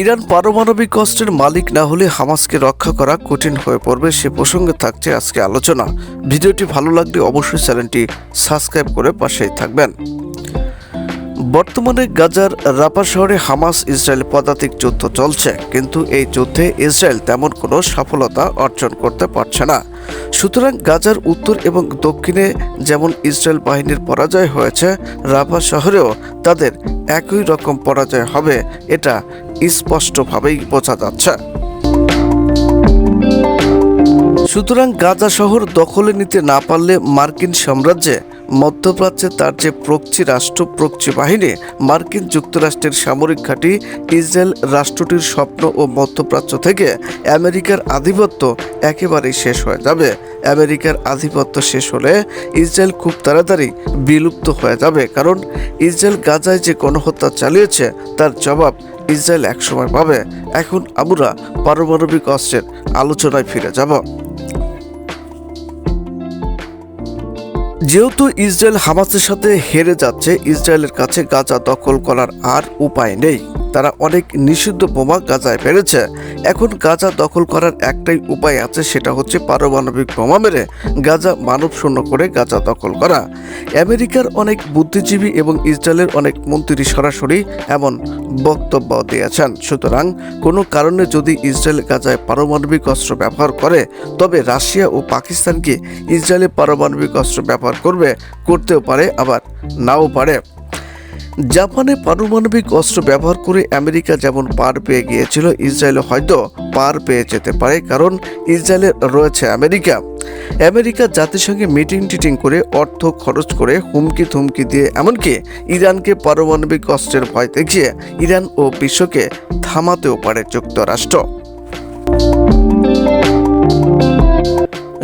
Iran পারমাণবিক অস্ত্রের মালিক না হলে হামাসকে রক্ষা করা কঠিন হয়ে পড়বে সে প্রসঙ্গে থাকছে আজকে আলোচনা। ভিডিওটি ভালো লাগলে অবশ্যই চ্যানেলটি সাবস্ক্রাইব করে পাশেই থাকবেন। বর্তমানে গাজার রাপা শহরে হামাস ইসরায়েল পদাতিক যুদ্ধ চলছে, কিন্তু এই যুদ্ধে ইসরায়েল তেমন কোনো সফলতা অর্জন করতে পারছে না। সুতরাং গাজার উত্তর এবং দক্ষিণে যেমন ইসরায়েল বাহিনীর পরাজয় হয়েছে রাফা শহরেও তাদের একই রকম পরাজয় হবে, এটা স্পষ্টভাবেই বোঝা যাচ্ছে। সুতরাং গাজা শহর দখলে নিতে না পারলে মার্কিন সাম্রাজ্যে মধ্যপ্রাচ্যে তার যে প্রক্সি রাষ্ট্র প্রক্সি বাহিনী, মার্কিন যুক্তরাষ্ট্রের সামরিক ঘাঁটি, ইসরায়েল রাষ্ট্রটির স্বপ্ন ও মধ্যপ্রাচ্য থেকে আমেরিকার আধিপত্য একেবারেই শেষ হয়ে যাবে। আমেরিকার আধিপত্য শেষ হলে ইসরায়েল খুব তাড়াতাড়ি বিলুপ্ত হয়ে যাবে, কারণ ইসরায়েল গাজায় যে গণহত্যা চালিয়েছে, তার জবাব ইসরায়েল একসময় পাবে। এখন আমরা পারমাণবিক অস্ত্রের আলোচনায় ফিরে যাব। যেহেতু ইসরায়েল হামাসের সাথে হেরে যাচ্ছে ইসরায়েলের কাছে গাজা দখল করার আর উপায় নেই। তারা অনেক নিষিদ্ধ বোমা গাজায় পেরেছে এখন গাজা দখল করার একটাই উপায় আছে, সেটা হচ্ছে পারমাণবিক বোমা মেরে গাজা মানব শূন্য করে গাজা দখল করা। আমেরিকার অনেক বুদ্ধিজীবী এবং ইসরায়েলের অনেক মন্ত্রী সরাসরি এমন বক্তব্য দিয়েছেন। সুতরাং কোনো কারণে যদি ইসরায়েল গাজায় পারমাণবিক অস্ত্র ব্যবহার করে, তবে রাশিয়া ও পাকিস্তানকে ইসরায়েলে পারমাণবিক অস্ত্র ব্যবহার করবে, করতেও পারে, আবার নাও পারে। জাপানে পারমাণবিক অস্ত্র ব্যবহার করে আমেরিকা যেমন পার পেয়ে গিয়েছিল, ইসরায়েলও হয়তো পার পেয়ে যেতে পারে, কারণ ইসরায়েলে রয়েছে আমেরিকা। আমেরিকা জাতিসংঘে মিটিং টিটিং করে অর্থ খরচ করে হুমকি থুমকি দিয়ে, এমনকি ইরানকে পারমাণবিক অস্ত্রের ভয় দেখিয়ে ইরান ও বিশ্বকে থামাতেও পারে যুক্তরাষ্ট্র।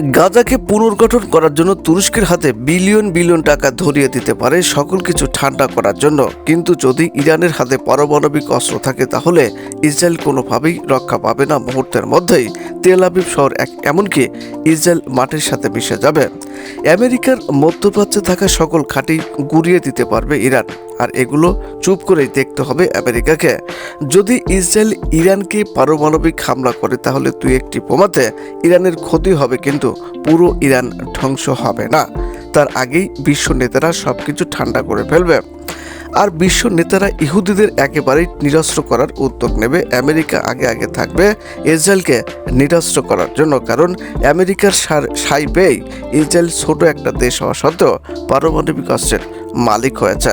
গাজাকে পুনর্গঠন করার জন্য তুরস্কের হাতে বিলিয়ন বিলিয়ন টাকা ধরিয়ে দিতে পারে সকল কিছু ঠান্ডা করার জন্য। কিন্তু যদি ইরানের হাতে পারমাণবিক অস্ত্র থাকে, তাহলে ইসরায়েল কোনোভাবেই রক্ষা পাবে না মুহূর্তের মধ্যেই। তেল আবিব শহর এক, এমনকি ইসরায়েল মাটির সাথে মিশে যাবে। আমেরিকার মধ্যপ্রাচ্যে থাকা সকল খাঁটি গুড়িয়ে দিতে পারবে ইরান। আর এগুলো চুপ করেই দেখতে হবে আমেরিকাকে। যদি ইসরায়েল ইরানকে পারমাণবিক হামলা করে, তাহলে তুই একটি বোমাতে ইরানের ক্ষতি হবে, কিন্তু পুরো ইরান ধ্বংস হবে না। তার আগেই বিশ্ব নেতারা সব কিছু ঠান্ডা করে ফেলবে। আর বিশ্ব নেতারা ইহুদিদের একেবারেই নিরস্ত্র করার উদ্যোগ নেবে। আমেরিকা আগে আগে থাকবে ইসরায়েলকে নিরস্ত্র করার জন্য, কারণ আমেরিকার সার সাই পেয়েই ইসরায়েল ছোট একটা দেশ হওয়া সত্ত্বেও পারমাণবিক অস্ত্রের মালিক হয়েছে।